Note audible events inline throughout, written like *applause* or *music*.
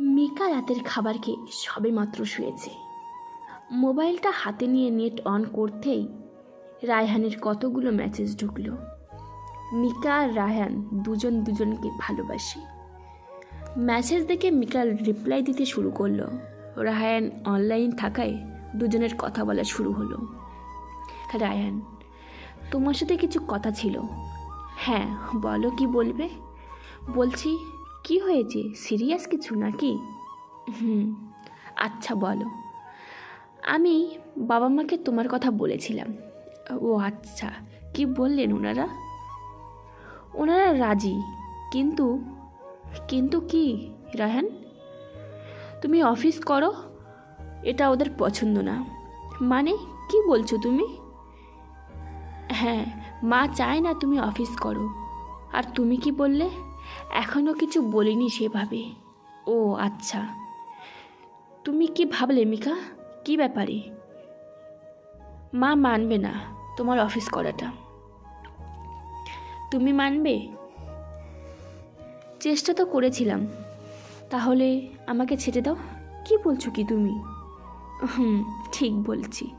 মিকা রাতের খাবার খেয়ে সবে মাত্র শুয়েছে। মোবাইলটা হাতে নিয়ে নেট অন করতেই রায়হানের কতগুলো মেসেজ ঢুকলো। মিকা আর রায়হান দুজন দুজনকে ভালোবাসি। মেসেজ দেখে মিকা রিপ্লাই দিতে শুরু করল। রায়হান অনলাইন থাকায় দুজনের কথা বলা শুরু হলো। রায়হান, তোমার সাথে কিছু কথা ছিল। হ্যাঁ বলো কি বলবে? বলছি কি হয়েছে? সিরিয়াস কিছু নাকি? হুম আচ্ছা বলো। আমি বাবা মাকে তোমার কথা বলেছিলাম। ও আচ্ছা কি বললেন ওনারা? ওনারা রাজি, কিন্তু কিন্তু কি, রায়হান? তুমি অফিস করো, এটা ওদের পছন্দ না। মানে কি বলছো তুমি? হ্যাঁ মা চায় না তুমি অফিস করো। আর তুমি কি বললে? এখনও কিছু বলিনি সেভাবে। ও আচ্ছা। তুমি কি ভাবলে, মিকা? কি ব্যাপারে? মা মানবে না তোমার অফিস করাটা। তুমি মানবে? চেষ্টা তো করেছিলাম। তাহলে আমাকে ছেড়ে দাও? কি বলছো কি তুমি? হুম, ঠিক বলছি।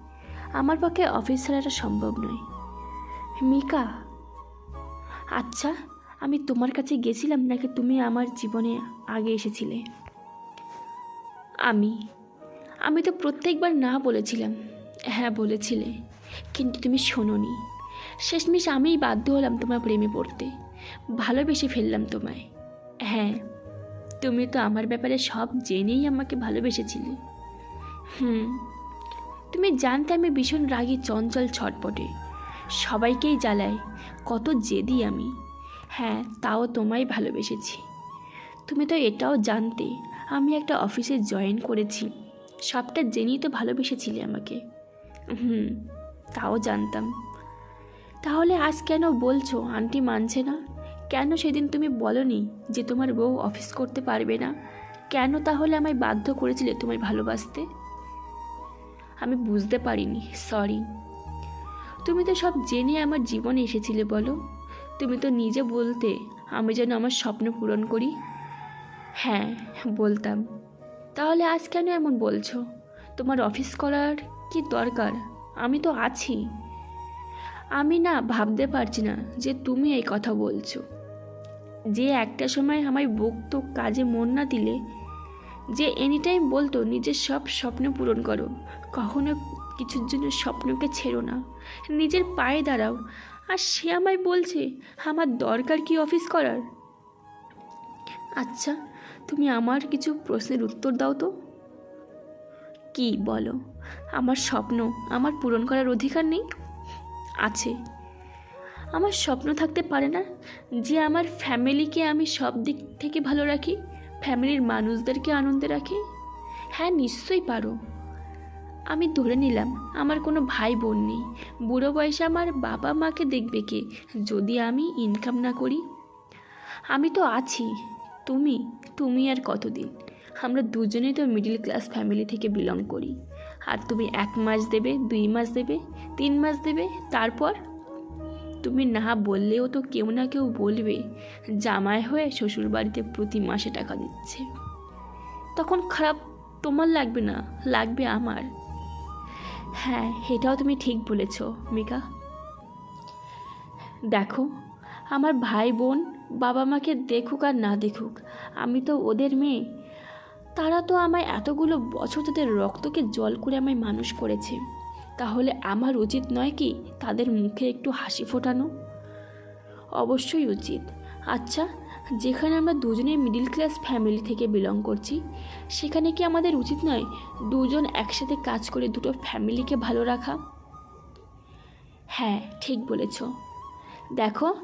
আমার পক্ষে অফিস ছাড়াটা সম্ভব নয়। মিকা আচ্ছা। আমি তোমার কাছে গেছিলাম নাকি তুমি আমার জীবনে আগে এসেছিলে? আমি আমি তো প্রত্যেকবার না বলেছিলাম। হ্যাঁ বলেছিলে। কিন্তু তুমি শোনোনি। শেষমেশ আমিই বাধ্য হলাম তোমার প্রেমে পড়তে। ভালোবেসে ফেললাম তোমায়। হ্যাঁ তুমি তো আমার ব্যাপারে সব জেনেই আমাকে ভালোবেসেছিলে। হুম, তুমি জানতে আমি ভীষণ রাগী, চঞ্চল, ছটপটে। সবাইকেই জ্বালাই কত জেদি আমি। হ্যাঁ তাও তোমায় ভালোবেসেছি। তুমি তো এটাও জানতে আমি একটা অফিসে জয়েন করেছি। সবটা জেনেই তো ভালোবেসেছিলে আমাকে। হুম, তাও জানতাম। তাহলে আজ কেন বলছো, আন্টি মানছে না? কেন সেদিন তুমি বলনি যে তোমার বউ অফিস করতে পারবে না? কেন তাহলে আমায় বাধ্য করেছিলে তোমায় ভালোবাসতে? আমি বুঝতে পারিনি সরি তুমি তো সব জেনে আমার জীবনে এসেছিলে, বলো। তুমি তো নিজে বলতে আমি যেন আমার স্বপ্ন পূরণ করি? হ্যাঁ বলতাম। তাহলে আজ কেন এমন বলছো? তোমার অফিস করার কি দরকার? আমি তো আছি। আমি না ভাবতে পারছি না যে তুমি এই কথা বলছো। যে একটা সময় আমায় বকতো কাজে মন না দিলে, যে এনি টাইম বলতো নিজের সব স্বপ্ন পূরণ করো, কখনো কিছুর জন্য স্বপ্নকে ছেড়ো না। নিজের পায়ে দাঁড়াও আর সে আমায় বলছে আমার দরকার কি অফিস করার। আচ্ছা তুমি আমার কিছু প্রশ্নের উত্তর দাও তো। কি বলো? আমার স্বপ্ন, আমার পূরণ করার অধিকার নেই? আছে। আমার স্বপ্ন থাকতে পারে না যে আমার ফ্যামিলিকে আমি সব দিক থেকে ভালো রাখি, ফ্যামিলির মানুষদেরকে আনন্দে রাখি? হ্যাঁ নিশ্চয়ই পারো। আমি ধরে নিলাম, আমার কোনো ভাই বোন নেই। বুড়ো বয়সে আমার বাবা মাকে দেখবে কে? যদি আমি ইনকাম না করি? আমি তো আছি। তুমি? তুমি আর কতদিন? আমরা দুজনেই তো মিডিল ক্লাস ফ্যামিলি থেকে বিলং করি। আর তুমি এক মাস দেবে, দুই মাস দেবে, তিন মাস দেবে, তারপর? তুমি না বললেও তো কেউ না কেউ বলবে, জামাই হয়ে শ্বশুর বাড়িতে প্রতি মাসে টাকা দিচ্ছে। তখন খারাপ তোমার লাগবে না, লাগবে আমার। হ্যাঁ এটাও তুমি ঠিক বলেছ, মিকা। দেখো, আমার ভাই বোন বাবা মাকে দেখুক আর না দেখুক, আমি তো ওদের মেয়ে। তারা তো আমায় এতগুলো বছর তাদের রক্তকে জল করে আমায় মানুষ করেছে। তাহলে আমার উচিত নয় কি তাদের মুখে একটু হাসি ফোটানো? অবশ্যই উচিত। আচ্ছা যেখানে আমরা দুজনেই মিডিল ক্লাস ফ্যামিলি থেকে বিলং করছি, সেখানে কি আমাদের উচিত নয় দুজন একসাথে কাজ করে দুটো ফ্যামিলিকে ভালো রাখা? হ্যাঁ ঠিক বলেছ। দেখো,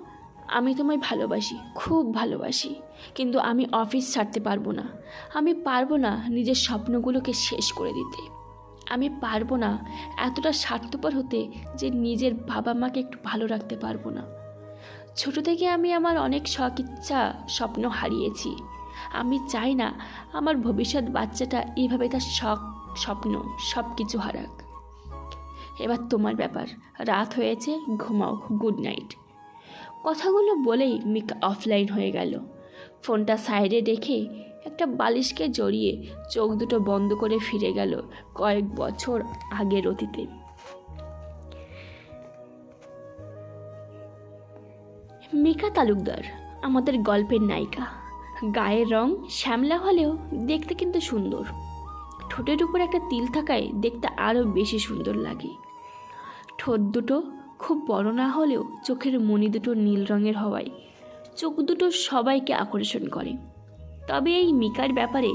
আমি তোমায় ভালোবাসি, খুব ভালোবাসি, কিন্তু আমি অফিস ছাড়তে পারব না। আমি পারব না নিজের স্বপ্নগুলোকে শেষ করে দিতে। আমি পারব না এতটা স্বার্থপর হতে যে নিজের বাবা মাকে একটু ভালো রাখতে পারব না। ছোট থেকে আমি আমার অনেক শখ, ইচ্ছা, স্বপ্ন হারিয়েছি। আমি চাই না আমার ভবিষ্যৎ বাচ্চাটা এইভাবে তার শখ, স্বপ্ন সব কিছু হারাক। এবার তোমার ব্যাপার। রাত হয়েছে, ঘুমাও। Good night. কথাগুলো বলেই মিকা অফলাইন হয়ে গেল। ফোনটা সাইডে রেখে একটা বালিশকে জড়িয়ে চোখ দুটো বন্ধ করে ফিরে গেল কয়েক বছর আগের অতীতে। মিকা তালুকদার, আমাদের গল্পের নায়িকা। গায়ের রং শ্যামলা হলেও দেখতে কিন্তু সুন্দর। ঠোঁটের উপর একটা তিল থাকায় দেখতে আরও বেশি সুন্দর লাগে। ঠোঁট দুটো খুব বড় না হলেও চোখের মণি দুটো নীল রঙের হওয়ায় চোখ দুটো সবাইকে আকর্ষণ করে। তবে এই মিকার ব্যাপারে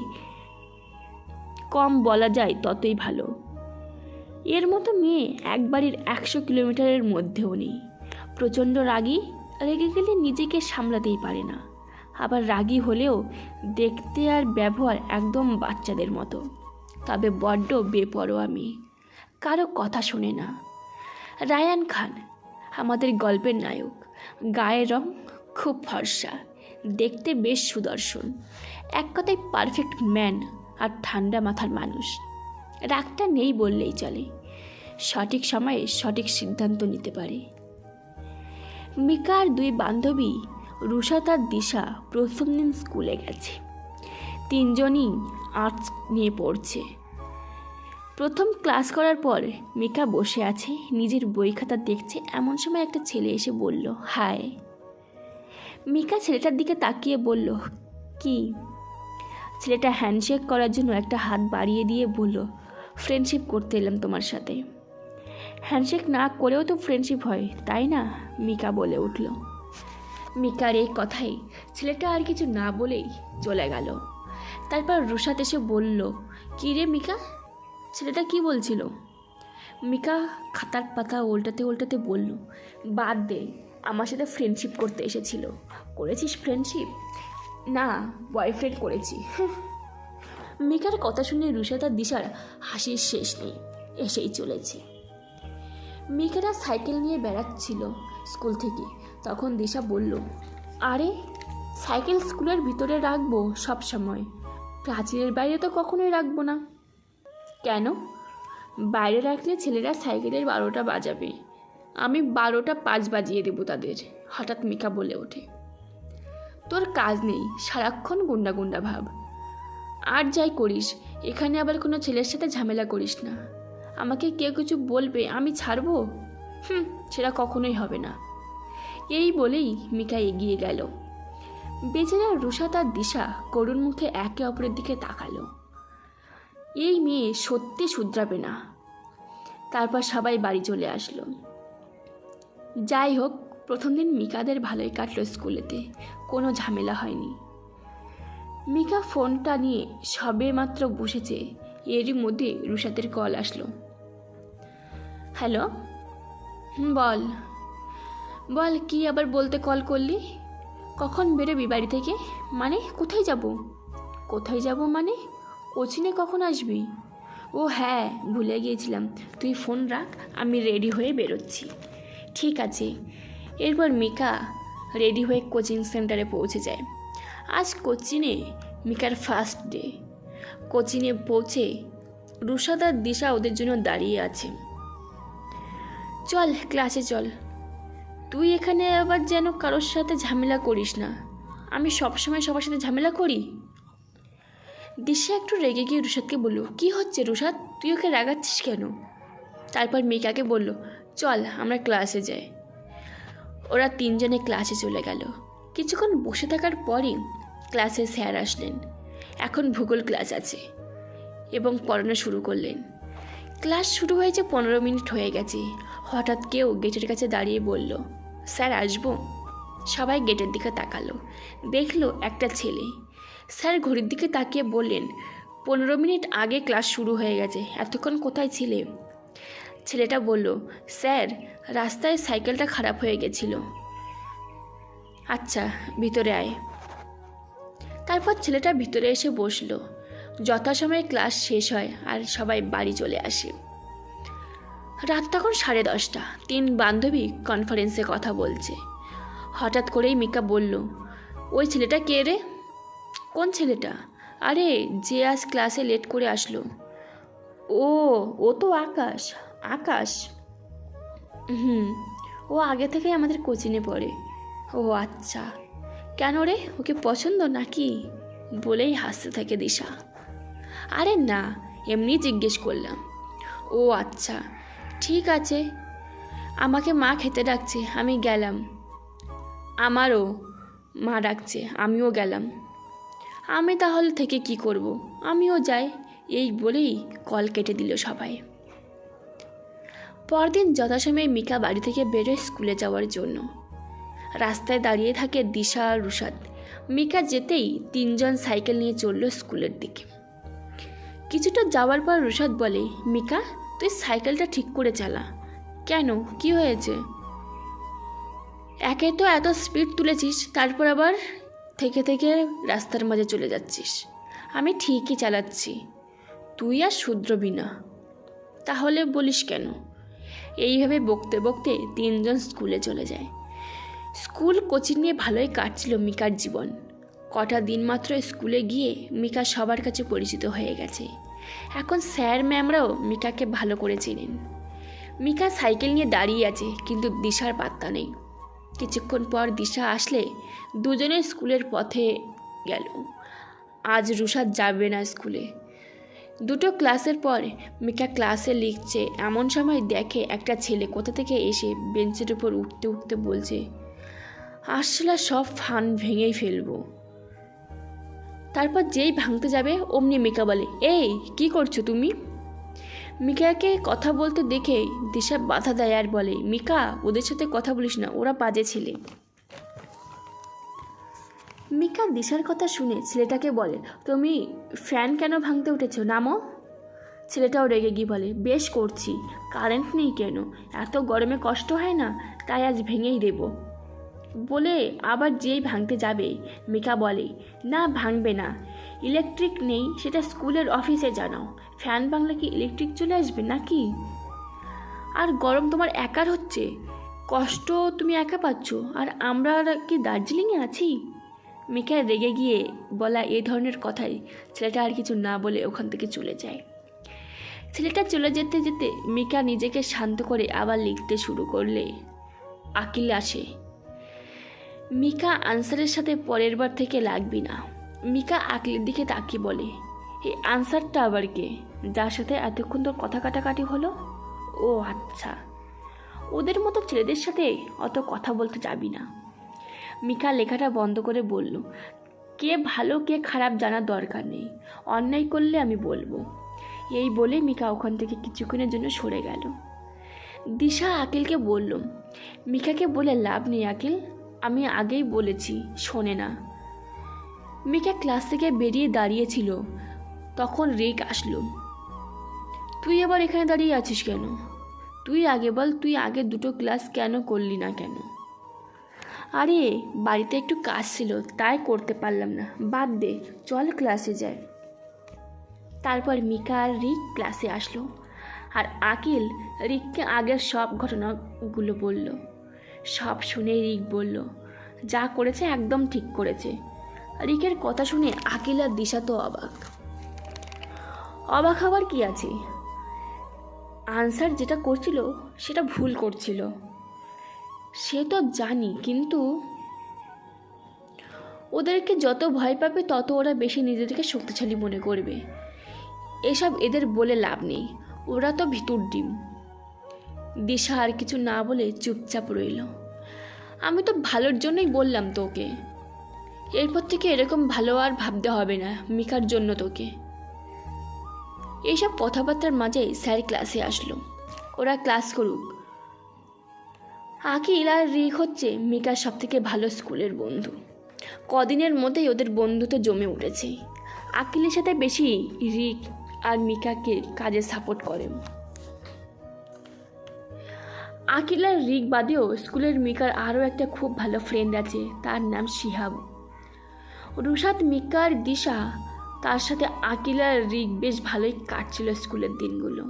কম বলা যায় ততই ভালো। এর মতো মেয়ে এক বাড়ির একশো কিলোমিটারের মধ্যেও নেই। প্রচণ্ড রাগী রেগে গেলে নিজেকে সামলাতেই পারে না। আবার রাগী হলেও দেখতে আর ব্যবহার একদম বাচ্চাদের মতো। তবে বড্ড বেপরোয়া মেয়ে। কারও কথা শোনে না। রায়ান খান, আমাদের গল্পের নায়ক। গায়ের রং খুব ফর্সা। দেখতে বেশ সুদর্শন। এক কথায় পারফেক্ট ম্যান আর ঠান্ডা মাথার মানুষ। রাগটা নেই বললেই চলে। সঠিক সময়ে সঠিক সিদ্ধান্ত নিতে পারে। মিকার দুই বান্ধবী রুষা তার দিশা প্রথম দিন স্কুলে গেছে। তিনজনই আর্টস নিয়ে পড়ছে। প্রথম ক্লাস করার পর মিকা বসে আছে, নিজের বই খাতা দেখছে। এমন সময় একটা ছেলে এসে বলল, হায়। মিকা ছেলেটার দিকে তাকিয়ে বলল, কি? ছেলেটা হ্যান্ডশেক করার জন্য একটা হাত বাড়িয়ে দিয়ে বলল ফ্রেন্ডশিপ করতে এলাম তোমার সাথে। হ্যান্ডশেক না করেও তো ফ্রেন্ডশিপ হয়, তাই না? মিকা বলে উঠল। মিকার এই কথাই ছেলেটা আর কিছু না বলেই চলে গেল। তারপর রুষাত এসে বলল, কী রে মিকা? ছেলেটা কি বলছিল? মিকা খাতার পাতা উল্টাতে উল্টাতে বলল, বাদ দে, আমার সাথে ফ্রেন্ডশিপ করতে এসেছিল। করেছিস ফ্রেন্ডশিপ না বয়ফ্রেন্ড করেছি। *laughs* মিকার কথা শুনে রুষাতার দিশার হাসির শেষ নেই, এসেই চলেছে। মিকারা সাইকেল নিয়ে বেড়াচ্ছিল স্কুল থেকে। তখন দিশা বলল, আরে, সাইকেল স্কুলের ভিতরে রাখব সব সময়। প্রাচীরের বাইরে তো কখনোই রাখব না। কেন? বাইরে রাখলে ছেলেরা সাইকেলের বারোটা বাজাবে। আমি বারোটা পাঁচ বাজিয়ে দেবো তাদের, হঠাৎ মিকা বলে ওঠে। তোর কাজ নেই, সারাক্ষণ গুন্ডা গুন্ডা ভাব। আর যাই করিস, এখানে আবার কোনো ছেলের সাথে ঝামেলা করিস না। আমাকে কেউ কিছু বলবে, আমি ছাড়বো? হুম, সেটা কখনোই হবে না। এই বলেই মিকা এগিয়ে গেল। বেচারা রুষা তার দিশা, করুণ মুখে একে অপরের দিকে তাকালো। এই মেয়ে সত্যি শুধরাবে না। তারপর সবাই বাড়ি চলে আসলো। যাই হোক, প্রথম দিন মিকাদের ভালোই কাটলো স্কুলেতে, কোনো ঝামেলা হয়নি। মিকা ফোনটা নিয়ে সবে মাত্র বসেছে, এরই মধ্যে রুষাদের কল আসলো। হ্যালো? বল। বল, কি আবার বলতে কল করলি? কখন বেরোবি বাড়ি থেকে? মানে কোথায় যাব? কোথায় যাব মানে? কোচিনে কখন আসবি? ও হ্যাঁ ভুলে গিয়েছিলাম। তুই ফোন রাখ, আমি রেডি হয়ে বেরোচ্ছি। ঠিক আছে। এরপর মিকা রেডি হয়ে কোচিং সেন্টারে পৌঁছে যায়। আজ কোচিনে মিকার ফার্স্ট ডে। কোচিনে পৌঁছে রুষাদার দিশা ওদের জন্য দাঁড়িয়ে আছে। চল, ক্লাসে চল। তুই এখানে আবার যেন কারোর সাথে ঝামেলা করিস না। আমি সবসময় সবার সাথে ঝামেলা করি? দিশা একটু রেগে গিয়ে রুষাদকে বলল, কি হচ্ছে রুষাদ তুই ওকে রাগাচ্ছিস কেন? তারপর মিকাকে বলল, চল, আমরা ক্লাসে যাই। ওরা তিনজনে ক্লাসে চলে গেল। কিছুক্ষণ বসে থাকার পরই ক্লাসে স্যার আসলেন। এখন ভূগোল ক্লাস আছে এবং পড়ানো শুরু করলেন। ক্লাস শুরু হয়েছে পনেরো মিনিট হয়ে গেছে। হঠাৎ কেউ গেটের কাছে দাঁড়িয়ে বলল, স্যার, আসব? সবাই গেটের দিকে তাকালো। দেখল একটা ছেলে। স্যার ঘড়ির দিকে তাকিয়ে বললেন, পনেরো মিনিট আগে ক্লাস শুরু হয়ে গেছে, এতক্ষণ কোথায় ছিলে? ছেলেটা বলল, স্যার, রাস্তায় সাইকেলটা খারাপ হয়ে গেছিল। আচ্ছা ভিতরে আয়। তারপর ছেলেটা ভিতরে এসে বসল। যথাসময়ে ক্লাস শেষ হয় আর সবাই বাড়ি চলে আসে। রাত তখন সাড়ে দশটা। তিন বান্ধবী কনফারেন্সে কথা বলছে। হঠাৎ করেই মিকা বলল, ওই ছেলেটা কে রে? কোন ছেলেটা? আরে, যে আজ ক্লাসে লেট করে আসলো। ও ও তো আকাশ আকাশ। হুম, ও আগে থেকেই আমাদের কোচিনে পড়ে। ও আচ্ছা। কেন রে? ওকে পছন্দ নাকি? বলেই হাসতে থাকে দিশা। আরে না, এমনি জিজ্ঞেস করলাম। ও আচ্ছা ঠিক আছে। আমাকে মা খেতে ডাকছে, আমি গেলাম। আমারও মা ডাকছে, আমিও গেলাম। আমি তাহলে থেকে কি করব? আমিও যাই, এই বলেই কল কেটে দিল সবাই। পরদিন যথাসময়ে মিকা বাড়ি থেকে বেরোয় স্কুলে যাওয়ার জন্য। রাস্তায় দাঁড়িয়ে থাকে দিশা রুশাদ। মিকা যেতেই তিনজন সাইকেল নিয়ে চলল স্কুলের দিকে। কিছুটা যাওয়ার পর রুশাদ বলে, মিকা, তুই সাইকেলটা ঠিক করে চালা। কেন? কি হয়েছে? একে তো এত স্পিড তুলেছিস, তারপর আবার থেকে থেকে রাস্তার মাঝে চলে যাচ্ছিস। আমি ঠিকই চালাচ্ছি। তুই আর শুদ্রবি না। তাহলে বলিস কেন? এইভাবে বকতে বকতে তিনজন স্কুলে চলে যায়। স্কুল কোচিং নিয়ে ভালোই কাটছিল মিকার জীবন। কটা দিন মাত্র স্কুলে গিয়ে মিকা সবার কাছে পরিচিত হয়ে গেছে। এখন স্যার ম্যামরাও মিকাকে ভালো করে চেনেন। মিকা সাইকেল নিয়ে দাঁড়িয়ে আছে, কিন্তু দিশার পাত্তা নেই। কিছুক্ষণ পর দিশা আসলে দুজনে স্কুলের পথে গেল। আজ রুষাদ যাবে না স্কুলে। দুটো ক্লাসের পর মিকা ক্লাসে লিখছে, এমন সময় দেখে একটা ছেলে কোথা থেকে এসে বেঞ্চের উপর উঠতে উঠতে বলছে, আসলে সব ফান ভেঙেই ফেলব তারপর যেই ভাঙতে যাবে, অমনি মিকা বলে, এই, কি করছ তুমি? মিকাকে কথা বলতে দেখে দিশা বাধা দেয় আর বলে, মিকা, ওদের সাথে কথা বলিস না, ওরা বাজে ছেলে। মিকা দিশার কথা শুনে ছেলেটাকে বলে, তুমি ফ্যান কেন ভাঙতে উঠেছো? নামো। ছেলেটাও রেগে গিয়ে বলে, বেশ করছি, কারেন্ট নেই কেন? এত গরমে কষ্ট হয় না, তাই আজ ভেঙেই দেব। বলে আবার যেই ভাঙতে যাবে, মিকা বলে, না, ভাঙবে না। ইলেকট্রিক নেই, সেটা স্কুলের অফিসে জানাও ফ্যান ভাঙলে কি ইলেকট্রিক চলে আসবে নাকি? আর গরম তোমার একার হচ্ছে। কষ্ট তুমি একা পাচ্ছ। আর আমরা কি দার্জিলিংয়ে আছি? মিকা রেগে গিয়ে বলা এ ধরনের কথাই ছেলেটা আর কিছু না বলে ওখান থেকে চলে যায়। ছেলেটা চলে যেতে যেতে মিকা নিজেকে শান্ত করে আবার লিখতে শুরু করলে, আকিল আসে। মিকা আনসারের সাথে পরের বার থেকে লাগবি না। মিকা আকিলের দিকে তাকিয়ে বলে এই আনসারটা আবার কে? যার সাথে এতক্ষণ তোর কথা কাটাকাটি হলো? ও আচ্ছা। ওদের মতো ছেলেদের সাথে অত কথা বলতে যাবি না। মিকা লেখাটা বন্ধ করে বলল, কে ভালো, কে খারাপ জানার দরকার নেই। অন্যায় করলে আমি বলব। এই বলে মিকা ওখান থেকে কিছুক্ষণের জন্য সরে গেল। দিশা আকিলকে বলল, মিকাকে বলে লাভ নেই, আকিল। আমি আগেই বলেছি, শোনে না। মিকা ক্লাস থেকে বেরিয়ে দাঁড়িয়েছিল। তখন রেক আসলো। তুই আবার এখানে দাঁড়িয়ে আছিস কেন? তুই আগে বল, তুই আগে দুটো ক্লাস কেন করলি না কেন? আরে, বাড়িতে একটু কাজ ছিল, তাই করতে পারলাম না। বাদ দে, চল ক্লাসে যাই। তারপর মিকা আর রিক ক্লাসে আসলো। আর আকিল রিককে আগের সব ঘটনাগুলো বলল। সব শুনে রিক বলল, যা করেছে একদম ঠিক করেছে। রিকের কথা শুনে আকিল আর দিশা তো অবাক। অবাক হবার কি আছে? আনসার যেটা করছিল, সেটা ভুল করছিল। সে তো জানি, কিন্তু ওদেরকে যত ভয় পাবে, তত ওরা বেশি নিজেদেরকে শক্তিশালী মনে করবে। এসব এদের বলে লাভ নেই। ওরা তো ভিতর ডিম। দিশা আর কিছু না বলে চুপচাপ রইল। আমি তো ভালোর জন্যই বললাম তোকে। এরপর থেকে এরকম ভালো আর ভাবতে হবে না মিকার জন্য তোকে। এইসব কথাবার্তার মাঝে স্যার ক্লাসে আসলো। ওরা ক্লাস করুক। আকিল আর রিক হচ্ছে মিকার সব থেকে ভালো স্কুলের বন্ধু। কদিনের মধ্যেই ওদের বন্ধুত্ব জমে উঠেছে। আকিলের সাথে বেশি রিক আর মিকাকে কাজে সাপোর্ট করে আকিল আর রিক বাদেও স্কুলের মিকার আরও একটা খুব ভালো ফ্রেন্ড আছে, তার নাম শিহাব। রুশাদ মিকার দিশা, তার সাথে আকিল আর রিক বেশ ভালোই কাটছিল স্কুলের দিনগুলো।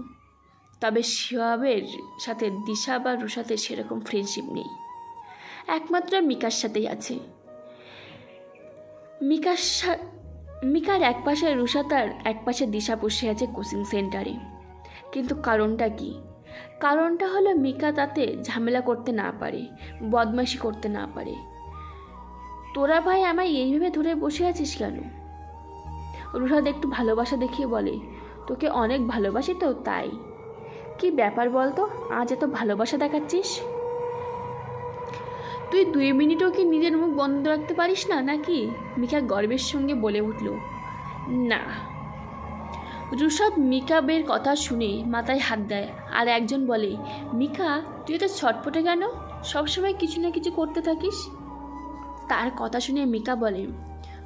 তবে শিহাবের সাথে দিশা বা রুশাদের সেরকম ফ্রেন্ডশিপ নেই। একমাত্র মিকার সাথেই আছে। মিকার মিকার এক পাশে রুশাত আর এক পাশে দিশা বসে আছে কোচিং সেন্টারে। কিন্তু কারণটা কি? কারণটা হলো মিকা তাতে ঝামেলা করতে না পারে, বদমাশি করতে না পারে। তোরা ভাই আমায় এইভাবে ধরে বসে আছিস কেন? রুশাদ একটু ভালোবাসা দেখিয়ে বলে, তোকে অনেক ভালোবাসি তো, তাই। কি ব্যাপার বলতো, আজ এত ভালোবাসা দেখাচ্ছিস? তুই দুই মিনিটও কি নিজের মুখ বন্ধ রাখতে পারিস না, নাকি? মিকা গর্বের সঙ্গে বলে উঠল। না। রুশাদ মিকাবের কথা শুনে মাথায় হাত দেয় আর একজন বলে, মিকা, তুই তো ছটপটে কেন? সবসময় কিছু না কিছু করতে থাকিস? তার কথা শুনে মিকা বলে,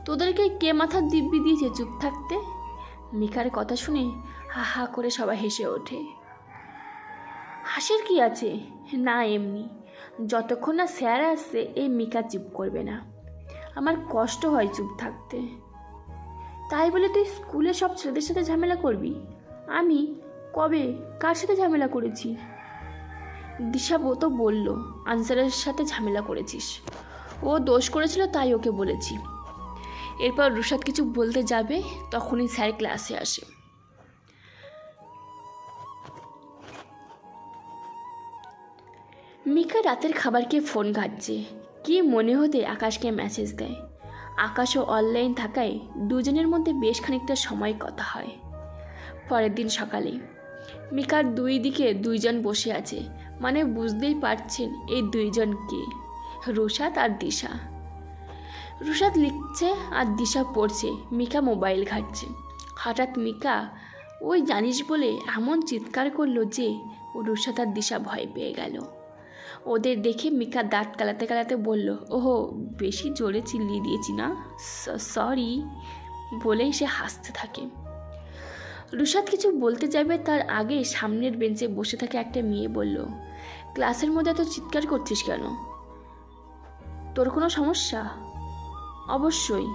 তোদেরকে কে মাথার দিব্যি দিয়েছে চুপ থাকতে? মিকার কথা শুনে হা হা করে সবাই হেসে ওঠে। হাসির কি আছে? না, এমনি। যতক্ষণ না স্যার আসছে এই মিকা চুপ করবে না। আমার কষ্ট হয় চুপ থাকতে। তাই বলে তুই স্কুলে সব ছেলেদের সাথে ঝামেলা করবি? আমি কবে কার সাথে ঝামেলা করেছি? দিশা বো তো বলল, আনসারের সাথে ঝামেলা করেছিস। ও দোষ করেছিল, তাই ওকে বলেছি। এরপর রুশাদ কিছু বলতে যাবে, তখনই স্যার ক্লাসে আসে। মিকা রাতের খাবার খেয়ে ফোন ঘাটছে। কি মনে হতে আকাশকে মেসেজ দেয়। আকাশও অনলাইন থাকায় দুজনের মধ্যে বেশ খানিকটা সময় কথা হয়। পরের দিন সকালে, মিকার দুই দিকে দুইজন বসে আছে মানে বুঝতেই পারছেন এই দুইজন কে রুশাদ আর দিশা। রুশাদ লিখছে আর দিশা পড়ছে, মিকা মোবাইল ঘাটছে। হঠাৎ মিকা, ওই জানিস বলে এমন চিৎকার করল যে ও রুশাদ আর দিশা ভয় পেয়ে গেল। ওদের দেখে মিকা দাঁত কালাতে কালাতে বলল, ওহো, বেশি জোরে চিল্লিয়ে দিয়েছি না? সরি বলেই সে হাসতে থাকে। রুশাদ কিছু বলতে যাবে তার আগে সামনের বেঞ্চে বসে থাকে একটা মেয়ে বলল, ক্লাসের মধ্যে এত চিৎকার করছিস কেন? তোর কোনো সমস্যা? অবশ্যই।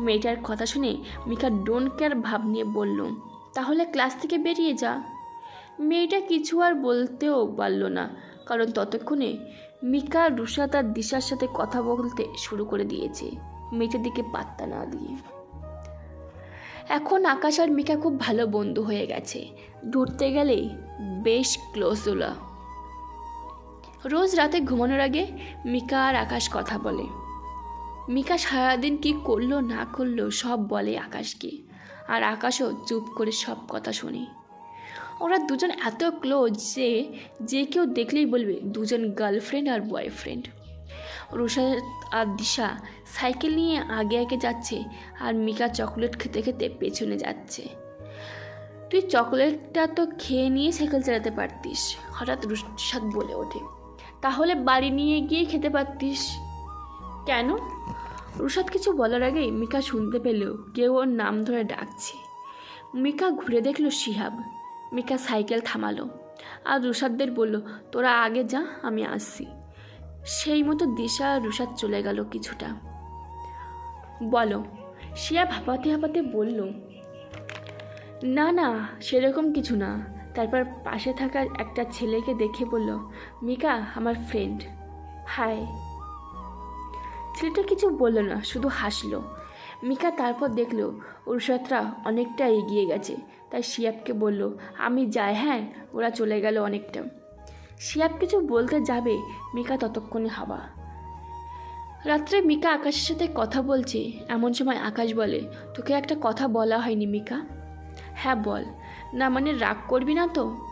মেয়েটার কথা শুনে মিকা ডোন্ট কেয়ার ভাব নিয়ে বলল, তাহলে ক্লাস থেকে বেরিয়ে যা। মেয়েটা কিছু আর বলতেও পারল না। কারণ ততক্ষণে মিকা রুষা তার দিশার সাথে কথা বলতে শুরু করে দিয়েছে, মেয়েটার দিকে পাত্তা না দিয়ে। এখন আকাশ আর মিকা খুব ভালো বন্ধু হয়ে গেছে। ধরতে গেলে বেশ ক্লোজ ওলা রোজ রাতে ঘুমানোর আগে মিকা আর আকাশ কথা বলে। মিকা সারাদিন কি করল না করল সব বলে আকাশকে। আর আকাশও চুপ করে সব কথা শোনে। ওরা দুজন এত ক্লোজ যে যে কেউ দেখলেই বলবে, দুজন গার্লফ্রেন্ড আর বয়ফ্রেন্ড রুষা আর দিশা সাইকেল নিয়ে আগে আগে যাচ্ছে আর মিকা চকলেট খেতে খেতে পেছনে যাচ্ছে। তুই চকলেটটা তো খেয়ে নিয়ে সাইকেল চালাতে পারতিস, হঠাৎ রুষাদ বলে ওঠে। তাহলে বাড়ি নিয়ে গিয়ে খেতে পারতিস। কেন? রুষাদ কিছু বলার আগেই মিকা শুনতে পেলেও কেউ ওর নাম ধরে ডাকছে। মিকা ঘুরে দেখল শিহাব। মিকা সাইকেল থামালো। আর রুষাদদের বলল, তোরা আগে যা, আমি আসছি। সেই মতো দিশা রুষাদ চলে গেল কিছুটা। বলো, শিয়া ভাপাতে হাঁপাতে বলল, না না, সেরকম কিছু না। তারপর পাশে থাকা একটা ছেলেকে দেখে বলল, মিকা, আমার ফ্রেন্ড হাই ছেলেটা কিছু বলল না, শুধু হাসলো। মিকা তারপর দেখল উরসাতরা অনেকটা এগিয়ে গেছে। তাই শিয়াবকে বলল, আমি যাই হ্যাঁ? ওরা চলে গেল অনেকটা। শিয়াব কিছু বলতে যাবে, মিকা ততক্ষণে হাওয়া। রাত্রে মিকা আকাশের সাথে কথা বলছে, এমন সময় আকাশ বলে, তোকে একটা কথা বলা হয়নি, মিকা? হ্যাঁ বল। না মানে রাগ করবি না তো?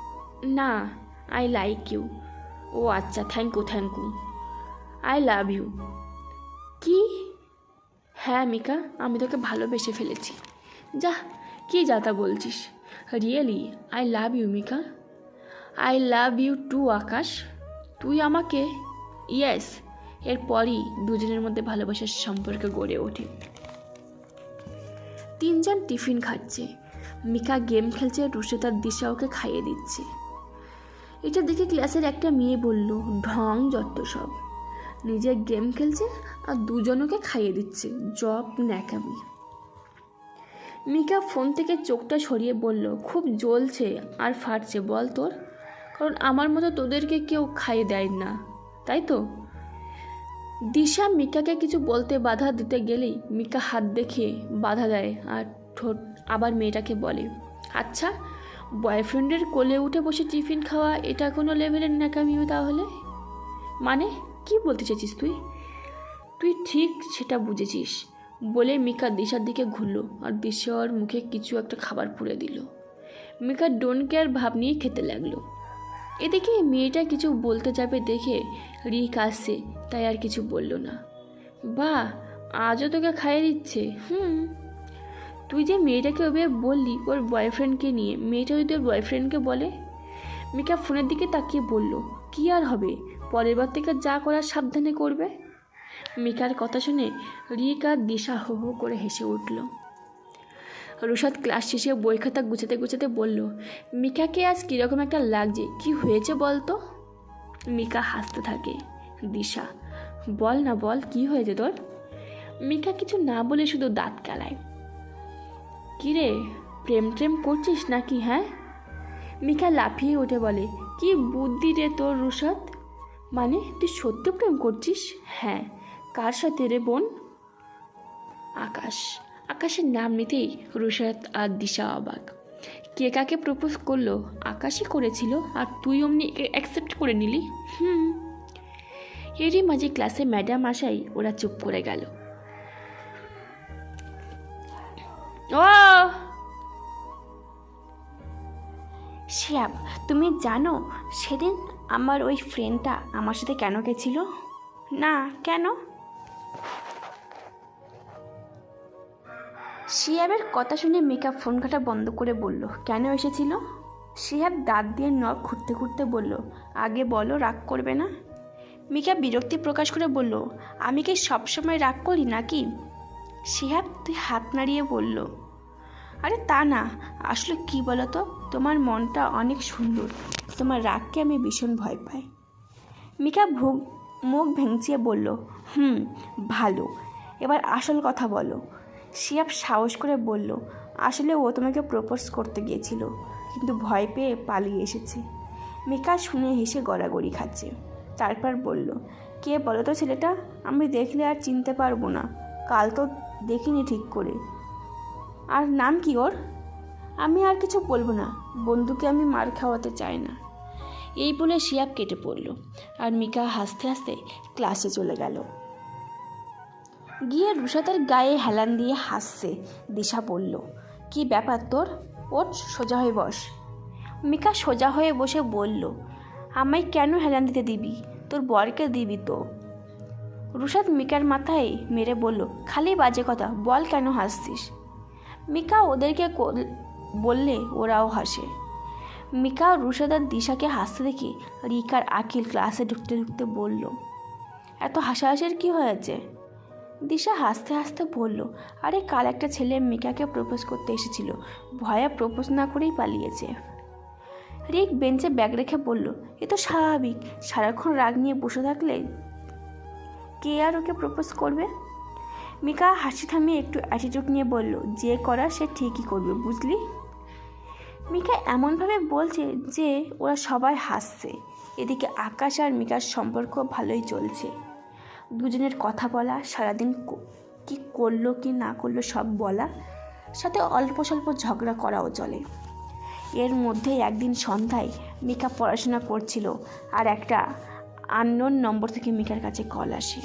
না, আই লাইক ইউ। ও আচ্ছা thank you thank you. I love you. কি? হ্যাঁ মিকা, আমি তোকে ভালোবেসে ফেলেছি। যা কি যাতা বলছিস? Really I love you Mika I love you too Akash. তুই আমাকে ইয়েস এরপরই দুজনের মধ্যে ভালোবাসার সম্পর্ক গড়ে ওঠে। তিনজন টিফিন খাচ্ছে। মিকা গেম খেলছে, রুশে তার দিশা ওকে খাইয়ে দিচ্ছে। এটা দেখে ক্লাসের একটা মেয়ে বলল, ঢং যত সব। নিজে গেম খেলছে আর দুজনকে খাইয়ে দিচ্ছে। জব ন্যাকামি। মিকা ফোন থেকে চোখটা সরিয়ে বলল, খুব জ্বলছে আর ফাটছে, বল তোর। কারণ আমার মতো তোদেরকে কেউ খাইয়ে দেয় না, তাই তো? দিশা মিকাকে কিছু বলতে বাধা দিতে গেলেই মিকা হাত দেখে বাধা দেয় আর ঠোঁট আবার মেয়েটাকে বলে আচ্ছা বয়ফ্রেন্ডের কোলে উঠে বসে টিফিন খাওয়া এটা কোনো লেভেলের ন্যাকামিও তাহলে? মানে কি বলতে চাইছিস তুই? তুই ঠিক সেটা বুঝেছিস। বলে মিকা দিশার দিকে ঘুরলো আর দিশার মুখে কিছু একটা খাবার পুড়ে দিল। মিকা ডোন কেয়ার ভাব নিয়ে খেতে লাগল। এদিকে মেয়েটা কিছু বলতে যাবে দেখে রিক আসছে, তাই আর কিছু বলল না। বাহ, আজও তোকে খাইয়ে দিচ্ছে, হুম। তুই যে মেয়েটাকে ওভাবে বললি ওর বয়ফ্রেন্ডকে নিয়ে, মেয়েটা যদি ওর বয়ফ্রেন্ডকে বলে? মিকা ফোনের দিকে তাকিয়ে বলল, কি আর হবে? পরের বার থেকে যা করার সাবধানে করবে। মিকার কথা শুনে রিক আর দিশা হো হো করে হেসে উঠল। রুশাদ ক্লাস শেষে বই খাতা গুছাতে গুছাতে বলল, মিকাকে আজ কীরকম একটা লাগছে? কি হয়েছে বল তো মিকা হাসতে থাকে, দিশা, বল না বল, কি হয়েছে তোর? মিকা কিছু না বলে শুধু দাঁত কালায় কিরে প্রেম ট্রেম করছিস নাকি হ্যাঁ? মিকা লাফিয়ে উঠে বলে, কি বুদ্ধি রে তোর রুশাদ? মানে তুই সত্যি প্রেম করছিস? হ্যাঁ। কার সাথে রে বোন? আকাশ। আকাশের নাম নিতেই রুশাদ আর দিশা অবাক। কে কাকে প্রপোজ করল? আকাশই করেছিল, আর তুই অমনি অ্যাকসেপ্ট করে নিলি? হুম। এরই মাঝে ক্লাসে ম্যাডাম আসাই ওরা চুপ করে গেল। ও! শিয়াব তুমি জানো সেদিন আমার ওই ফ্রেন্ডটা আমার সাথে কেন গেছিল? না, কেন? শিয়াবের কথা শুনে মেকআপ ফোন কাটা বন্ধ করে বলল, কেন এসেছিল? শিয়াব দাঁত দিয়ে নখ খুঁড়তে খুঁড়তে বলল, আগে বলো, রাগ করবে না? মিকা বিরক্তি প্রকাশ করে বলল, আমি কি সবসময় রাগ করি নাকি? শিহাব তুই হাত নাড়িয়ে বলল, আরে তা না, আসলে কি তো তোমার মনটা অনেক সুন্দর, তোমার রাগকে আমি ভীষণ ভয় পাই। মিকা ভুগ মুখ ভেঙচিয়ে বলল, হুম, ভালো। এবার আসল কথা বলো। শিয়াব সাহস করে বলল, আসলে ও তোমাকে প্রপোজ করতে গিয়েছিল, কিন্তু ভয় পেয়ে পালিয়ে এসেছে। মিকা শুনে হেসে গড়াগড়ি খাচ্ছে। তারপর বলল, কে বলো তো ছেলেটা? আমি দেখলে আর চিনতে পারব না। কাল তো দেখিনি ঠিক করে। আর নাম কি ওর? আমি আর কিছু বলব না। বন্ধুকে আমি মার খাওয়াতে চাই না। এই বলে শিয়াব কেটে পড়ল আর মিকা হাসতে হাসতে ক্লাসে চলে গেল। গিয়ে রুষাদের গায়ে হেলান দিয়ে হাসছে, দিশা বলল, কি ব্যাপার তোর? ওঠ, সোজা হয়ে বস। মিকা সোজা হয়ে বসে বলল, আমায় কেন হেলান দিতে দিবি? তোর বরকে দিবি তো। রুশাদ মিকার মাথায় মেরে বলল, খালি বাজে কথা, বল কেন হাসছিস? মিকা ওদেরকে বললে ওরাও হাসে। মিকা রুশাদার দিশাকে হাসতে দেখে রিকার আকিল ক্লাসে ঢুকতে ঢুকতে বলল, এত হাসাহাসির কি হয়েছে? দিশা হাসতে হাসতে বলল, আরে, কাল একটা ছেলে মিকাকে প্রপোজ করতে এসেছিল। ভয়ে প্রপোজ না করেই পালিয়েছে। রিক বেঞ্চে ব্যাগ রেখে বলল, এ তো স্বাভাবিক। সারাক্ষণ রাগ নিয়ে বসে থাকলে কে আর ওকে প্রপোজ করবে? মিকা হাসি থামিয়ে একটু অ্যাটিটিউড নিয়ে বলল, যে করা সে ঠিকই করবে, বুঝলি? মিকা এমনভাবে বলছে যে ওরা সবাই হাসছে। এদিকে আকাশ আর মিকার সম্পর্ক ভালোই চলছে। দুজনের কথা বলা, সারাদিন ক- করল, কি না করল সব বলা, সাথে অল্প স্বল্প ঝগড়া করাও চলে। এর মধ্যে একদিন সন্ধ্যায় মিকা পড়াশোনা করছিল আর একটা আননোন নম্বর থেকে মিকার কাছে কল আসে।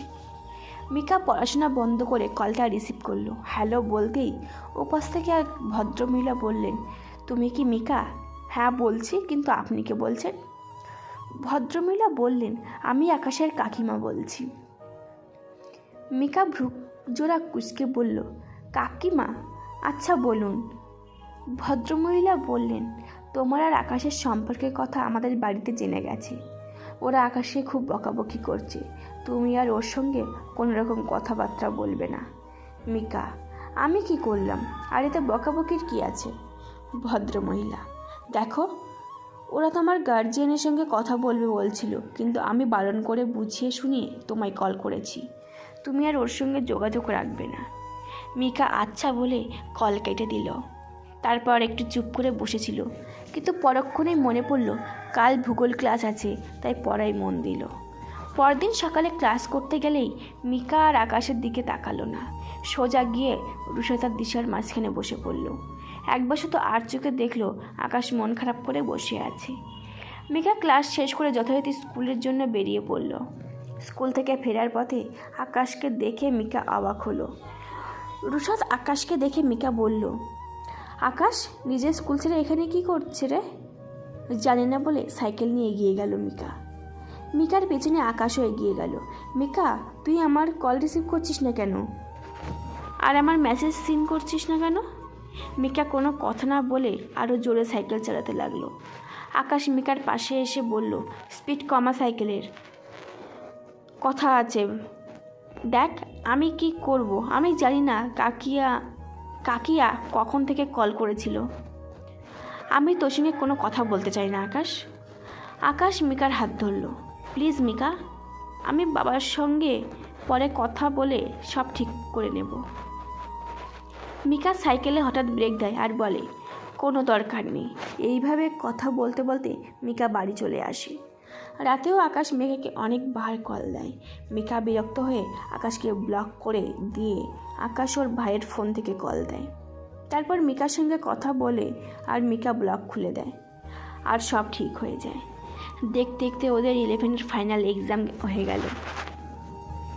মিকা পড়াশোনা বন্ধ করে কলটা রিসিভ করল। হ্যালো বলতেই ওপাশ থেকে এক ভদ্রমহিলা বললেন তুমি কি মিকা? হ্যাঁ বলছি, কিন্তু আপনি কে বলছেন? ভদ্রমহিলা বললেন, আমি আকাশের কাকিমা বলছি। মিকা ভ্রু জোড়া কুচকে বলল, কাকিমা আচ্ছা বলুন। ভদ্রমহিলা বললেন, তোমার আর আকাশের সম্পর্কের কথা আমাদের বাড়িতে জেনে গেছে। ওরা আকাশে খুব বকাবকি করছে। তুমি আর ওর সঙ্গে কোনো রকম কথাবার্তা বলবে না। মিকা, আমি কি করলাম? আর এতে বকাবকির কি আছে? ভদ্রমহিলা। দেখো, ওরা তো আমার গার্জিয়ানের সঙ্গে কথা বলবে বলছিল, কিন্তু আমি বারণ করে বুঝিয়ে শুনিয়ে তোমায় কল করেছি। তুমি আর ওর সঙ্গে যোগাযোগ রাখবে না। মিকা আচ্ছা বলে কল কেটে দিল। তারপর একটু চুপ করে বসেছিল। কিন্তু পরক্ষণেই মনে পড়ল, কাল ভূগোল ক্লাস আছে, তাই পড়ায় মন দিল। পরদিন সকালে ক্লাস করতে গেলেই মিকা আর আকাশের দিকে তাকালো না। সোজা গিয়ে রুষতার দিশার মাঝখানে বসে পড়ল। একবার শুধু আর চোখে দেখল, আকাশ মন খারাপ করে বসে আছে। মিকা ক্লাস শেষ করে যথারীতি স্কুলের জন্য বেরিয়ে পড়ল। স্কুল থেকে ফেরার পথে আকাশকে দেখে মিকা অবাক হলো। রুশাদ আকাশকে দেখে মিকা বলল, আকাশ নিজের স্কুল ছেড়ে এখানে কি করছে রে? জানি না বলে সাইকেল নিয়ে এগিয়ে গেল মিকা। মিকার পেছনে আকাশও এগিয়ে গেল। মিকা, তুই আমার কল রিসিভ করছিস না কেন? আর আমার মেসেজ সিন করছিস না কেন? মিকা কোনো কথা না বলে আরও জোরে সাইকেল চালাতে লাগল। আকাশ মিকার পাশে এসে বলল, স্পিড কমা সাইকেলের। কথা আছে। দেখ, আমি কি করব? আমি জানি না কাকিয়া কাকিয়া কখন থেকে কল করেছিল। আমি তোর সঙ্গে কোনো কথা বলতে চাই না, আকাশ। আকাশ মিকার হাত ধরল। প্লিজ মিকা, আমি বাবার সঙ্গে পরে কথা বলে সব ঠিক করে নেব। মিকা সাইকেলে হঠাৎ ব্রেক দেয় আর বলে, কোনো দরকার নেই। এইভাবে কথা বলতে বলতে মিকা বাড়ি চলে আসে। রাতেও আকাশ মেঘাকে অনেকবার কল দেয়। মিকা বিরক্ত হয়ে আকাশকে ব্লক করে দিয়ে আকাশ ওর ভাইয়ের ফোন থেকে কল দেয়। তারপর মিকার সঙ্গে কথা বলে আর মিকা ব্লক খুলে দেয়। আর সব ঠিক হয়ে যায়। দেখতে দেখতে ওদের ইলেভেনের ফাইনাল এক্সাম হয়ে গেল।